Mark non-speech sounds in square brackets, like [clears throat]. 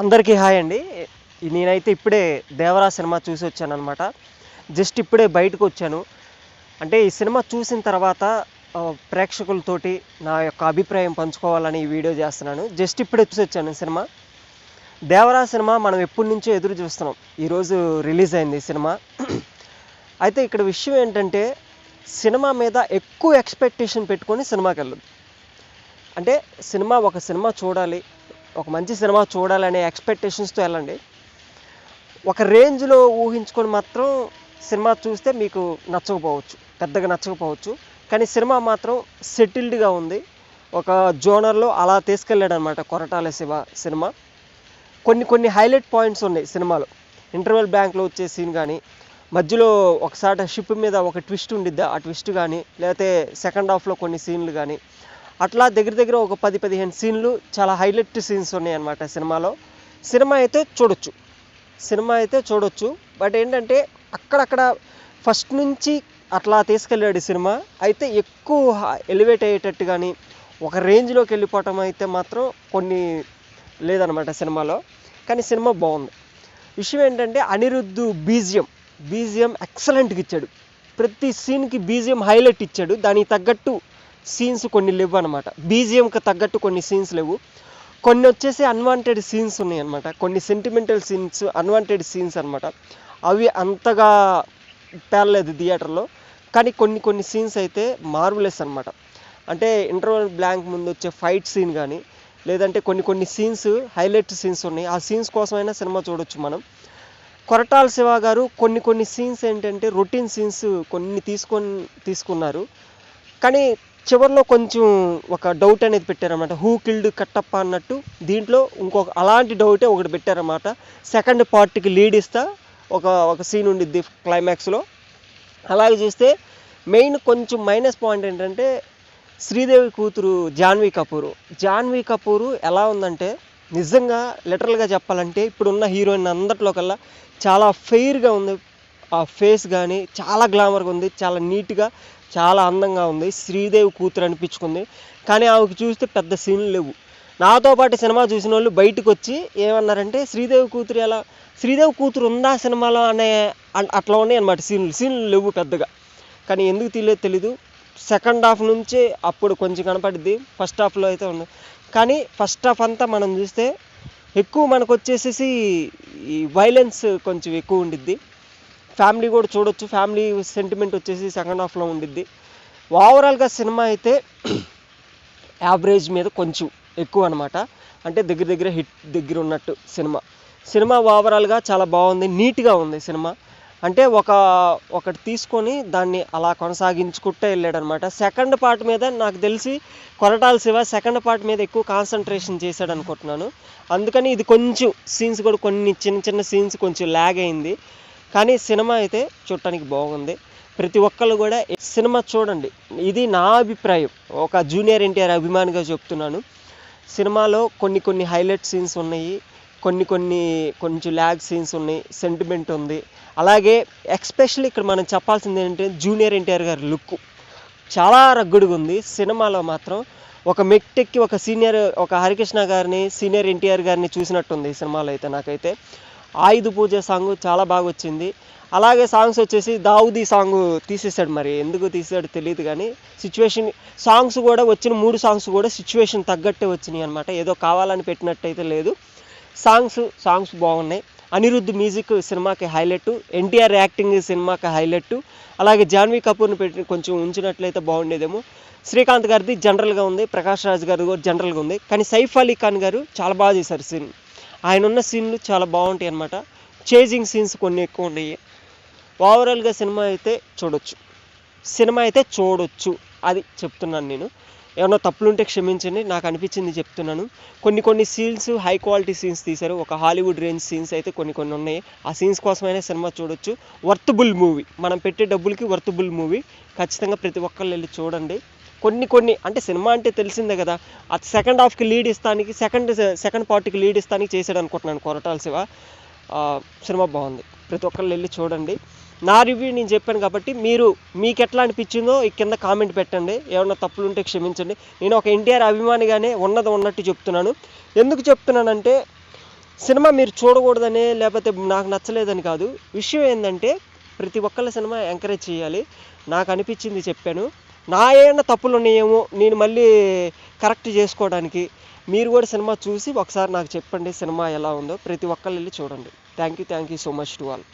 అందరికీ హాయ్ అండి. నేనైతే ఇప్పుడే దేవరా సినిమా చూసి వచ్చాను అనమాట జస్ట్ ఇప్పుడే బయటకు వచ్చాను. అంటే ఈ సినిమా చూసిన తర్వాత ప్రేక్షకులతోటి నా యొక్క అభిప్రాయం పంచుకోవాలని ఈ వీడియో చేస్తున్నాను. జస్ట్ ఇప్పుడే చూసి వచ్చాను సినిమా. దేవరా సినిమా మనం ఎప్పటి నుంచో ఎదురు చూస్తున్నాం. ఈరోజు రిలీజ్ అయింది ఈ సినిమా. అయితే ఇక్కడ విషయం ఏంటంటే సినిమా మీద ఎక్కువ ఎక్స్పెక్టేషన్ పెట్టుకొని సినిమాకి వెళ్ళదు అంటే సినిమా ఒక సినిమా చూడాలి ఒక మంచి సినిమా చూడాలనే ఎక్స్పెక్టేషన్స్తో వెళ్ళండి. ఒక రేంజ్లో ఊహించుకొని మాత్రం సినిమా చూస్తే మీకు నచ్చకపోవచ్చు పెద్దగా నచ్చకపోవచ్చు. కానీ సినిమా మాత్రం సెటిల్డ్గా ఉంది. ఒక జోనర్లో అలా తీసుకెళ్ళాడు అనమాట కొరటాల శివ సినిమా. కొన్ని కొన్ని హైలైట్ పాయింట్స్ ఉన్నాయి సినిమాలో. ఇంటర్వెల్ బ్యాంక్లో వచ్చే సీన్ కానీ మధ్యలో ఒకసారి షిప్ మీద ఒక ట్విస్ట్ ఉండిద్దా? ఆ ట్విస్ట్ కానీ లేకపోతే సెకండ్ హాఫ్లో కొన్ని సీన్లు కానీ అట్లా దగ్గర దగ్గర ఒక పది పదిహేను సీన్లు చాలా హైలైట్ సీన్స్ ఉన్నాయి సినిమాలో. సినిమా అయితే చూడొచ్చు. సినిమా అయితే చూడొచ్చు. బట్ ఏంటంటే అక్కడక్కడ ఫస్ట్ నుంచి అట్లా తీసుకెళ్ళాడు సినిమా. అయితే ఎక్కువ ఎలివేట్ అయ్యేటట్టు కానీ ఒక రేంజ్లోకి వెళ్ళిపోవటం అయితే మాత్రం కొన్ని లేదనమాట సినిమాలో. కానీ సినిమా బాగుంది. విషయం ఏంటంటే అనిరుద్ధు బీజియం బీజియం ఎక్సలెంట్గా ఇచ్చాడు. ప్రతి సీన్కి బీజియం హైలైట్ ఇచ్చాడు. దానికి తగ్గట్టు సీన్స్ కొన్ని లేవు అనమాట బీజిఎంకి తగ్గట్టు కొన్ని సీన్స్ లేవు. కొన్ని వచ్చేసి అన్వాంటెడ్ సీన్స్ ఉన్నాయి అనమాట కొన్ని సెంటిమెంటల్ సీన్స్ అన్వాంటెడ్ సీన్స్ అనమాట అవి అంతగా పేర్లేదు థియేటర్లో. కానీ కొన్ని కొన్ని సీన్స్ అయితే మార్వలెస్ అనమాట అంటే ఇంటర్వల్ బ్లాంక్ ముందు వచ్చే ఫైట్ సీన్ కానీ లేదంటే కొన్ని కొన్ని సీన్స్ హైలైట్ సీన్స్ ఉన్నాయి. ఆ సీన్స్ కోసమైనా సినిమా చూడొచ్చు మనం. కొరటాల శివ గారు కొన్ని కొన్ని సీన్స్ ఏంటంటే రొటీన్ సీన్స్ కొన్ని తీసుకొని తీసుకున్నారు. కానీ చివరిలో కొంచెం ఒక డౌట్ అనేది పెట్టారన్నమాట. హూ కిల్డ్ కట్టప్ప అన్నట్టు. దీంట్లో ఇంకొక అలాంటి డౌటే ఒకటి పెట్టారన్నమాట. సెకండ్ పార్ట్కి లీడ్ ఇస్తా. ఒక ఒక సీన్ ఉండిద్ది క్లైమాక్స్లో అలాగే చూస్తే మెయిన్ కొంచెం మైనస్ పాయింట్ ఏంటంటే శ్రీదేవి కూతురు జాన్వీ కపూర్. జాన్వీ కపూర్ ఎలా ఉందంటే నిజంగా లిటరల్గా చెప్పాలంటే ఇప్పుడున్న హీరోయిన్ అందరిలో కల్లా చాలా ఫెయిర్గా ఉంది. ఆ ఫేస్ కానీ చాలా గ్లామర్గా ఉంది. చాలా నీట్గా చాలా అందంగా ఉంది. శ్రీదేవి కూతురు అనిపించుకుంది. కానీ ఆమెకు చూస్తే పెద్ద సీన్లు లేవు. నాతో పాటు సినిమా చూసిన వాళ్ళు బయటకు వచ్చి ఏమన్నారంటే శ్రీదేవి కూతురు ఎలా శ్రీదేవి కూతురు ఉందా సినిమాలో అనే అట్లా ఉన్నాయి అనమాట సీన్లు. సీన్లు లేవు పెద్దగా. కానీ ఎందుకు తెలియదు తెలీదు. సెకండ్ హాఫ్ నుంచి అప్పుడు కొంచెం కనపడింది ఫస్ట్ హాఫ్లో అయితే ఉంది. కానీ ఫస్ట్ హాఫ్ అంతా మనం చూస్తే ఎక్కువ మనకు వచ్చేసేసి ఈ వైలెన్స్ కొంచెం ఎక్కువ ఉండిద్ది. ఫ్యామిలీ కూడా చూడొచ్చు. ఫ్యామిలీ సెంటిమెంట్ వచ్చేసి సెకండ్ హాఫ్లో ఉండిద్ది. ఓవరాల్గా సినిమా అయితే [clears throat] యావరేజ్ మీద కొంచెం ఎక్కువ అనమాట అంటే దగ్గర దగ్గర హిట్ దగ్గర ఉన్నట్టు సినిమా. సినిమా ఓవరాల్గా చాలా బాగుంది. నీట్గా ఉంది సినిమా. అంటే ఒక ఒకటి తీసుకొని దాన్ని అలా కొనసాగించుకుంటూ వెళ్ళాడనమాట సెకండ్ పార్ట్ మీద నాకు తెలిసి కొరటాల శివ సెకండ్ పార్ట్ మీద ఎక్కువ కాన్సన్ట్రేషన్ చేశాడు అనుకుంటున్నాను. అందుకని ఇది కొంచెం సీన్స్ కూడా కొన్ని చిన్న చిన్న సీన్స్ కొంచెం ల్యాగ్ అయింది. కానీ సినిమా అయితే చూడటానికి బాగుంది. ప్రతి ఒక్కళ్ళు కూడా సినిమా చూడండి. ఇది నా అభిప్రాయం. ఒక జూనియర్ ఎన్టీఆర్ అభిమానిగా చెప్తున్నాను. సినిమాలో కొన్ని కొన్ని హైలైట్ సీన్స్ ఉన్నాయి. కొన్ని కొన్ని కొంచెం ల్యాగ్ సీన్స్ ఉన్నాయి. సెంటిమెంట్ ఉంది. అలాగే ఎక్స్పెషల్లీ ఇక్కడ మనం చెప్పాల్సింది ఏంటంటే జూనియర్ ఎన్టీఆర్ గారి లుక్. చాలా రగ్గుడుగా ఉంది. సినిమాలో మాత్రం ఒక మెట్టెక్కి ఒక సీనియర్ ఒక హరికృష్ణ గారిని సీనియర్ ఎన్టీఆర్ గారిని చూసినట్టుంది ఈ సినిమాలో అయితే నాకైతే. ఆయుధ పూజ సాంగ్ చాలా బాగా వచ్చింది. అలాగే సాంగ్స్ వచ్చేసి దావుదీ సాంగ్ తీసేసాడు మరి. ఎందుకు తీసాడు తెలియదు కానీ సిచ్యువేషన్ సాంగ్స్ కూడా వచ్చిన మూడు సాంగ్స్ కూడా సిచ్యువేషన్ తగ్గట్టే వచ్చినాయి అనమాట ఏదో కావాలని పెట్టినట్టయితే లేదు. సాంగ్స్ సాంగ్స్ బాగున్నాయి. అనిరుద్ధ్ మ్యూజిక్ సినిమాకి హైలైట్. ఎన్టీఆర్ యాక్టింగ్ సినిమాకి హైలైట్. అలాగే జాన్వీ కపూర్ని పెట్టి కొంచెం ఉంచినట్లయితే బాగుండేదేమో. శ్రీకాంత్ గారిది జనరల్గా ఉంది. ప్రకాష్ రాజ్ గారు కూడా జనరల్గా ఉంది. కానీ సైఫ్ అలీ ఖాన్ గారు చాలా బాగా చేశారు సినిమా ఆయన ఉన్న సీన్లు చాలా బాగుంటాయి అన్నమాట. చేజింగ్ సీన్స్ కొన్ని ఎక్కువ ఉన్నాయి. ఓవరాల్గా సినిమా అయితే చూడొచ్చు. సినిమా అయితే చూడొచ్చు అది చెప్తున్నాను నేను. ఏమన్నా తప్పులుంటే క్షమించండి నాకు అనిపించింది చెప్తున్నాను. కొన్ని కొన్ని సీన్స్ హై క్వాలిటీ సీన్స్ తీశారు. ఒక హాలీవుడ్ రేంజ్ సీన్స్ అయితే కొన్ని కొన్ని ఉన్నాయి. ఆ సీన్స్ కోసమైనా సినిమా చూడొచ్చు. వర్తబుల్ మూవీ మనం పెట్టే డబ్బులకి వర్తబుల్ మూవీ ఖచ్చితంగా ప్రతి ఒక్కళ్ళు వెళ్ళి చూడండి. కొన్ని కొన్ని అంటే సినిమా అంటే తెలిసిందే కదా. అది సెకండ్ హాఫ్కి లీడ్ ఇస్తానికి సెకండ్ సెకండ్ పార్ట్కి లీడ్ ఇస్తానికి చేశాడు అనుకుంటున్నాను కొరటాల శివ. సినిమా బాగుంది. ప్రతి ఒక్కళ్ళు వెళ్ళి చూడండి. నా రివ్యూ నేను చెప్పాను కాబట్టి మీరు మీకు ఎట్లా అనిపించిందో ఈ కింద కామెంట్ పెట్టండి. ఏమన్నా తప్పులు ఉంటే క్షమించండి. నేను ఒక ఎన్టీఆర్ అభిమానిగానే ఉన్నది ఉన్నట్టు చెప్తున్నాను. ఎందుకు చెప్తున్నానంటే సినిమా మీరు చూడకూడదనే లేకపోతే నాకు నచ్చలేదని కాదు. విషయం ఏంటంటే ప్రతి ఒక్కళ్ళ సినిమా ఎంకరేజ్ చేయాలి. నాకు అనిపించింది చెప్పాను. నా ఏమైనా తప్పులు ఉన్నాయేమో నేను మళ్ళీ కరెక్ట్ చేసుకోవడానికి మీరు కూడా సినిమా చూసి ఒకసారి నాకు చెప్పండి సినిమా ఎలా ఉందో. ప్రతి ఒక్కళ్ళు వెళ్ళి చూడండి. Thank you thank you so much to all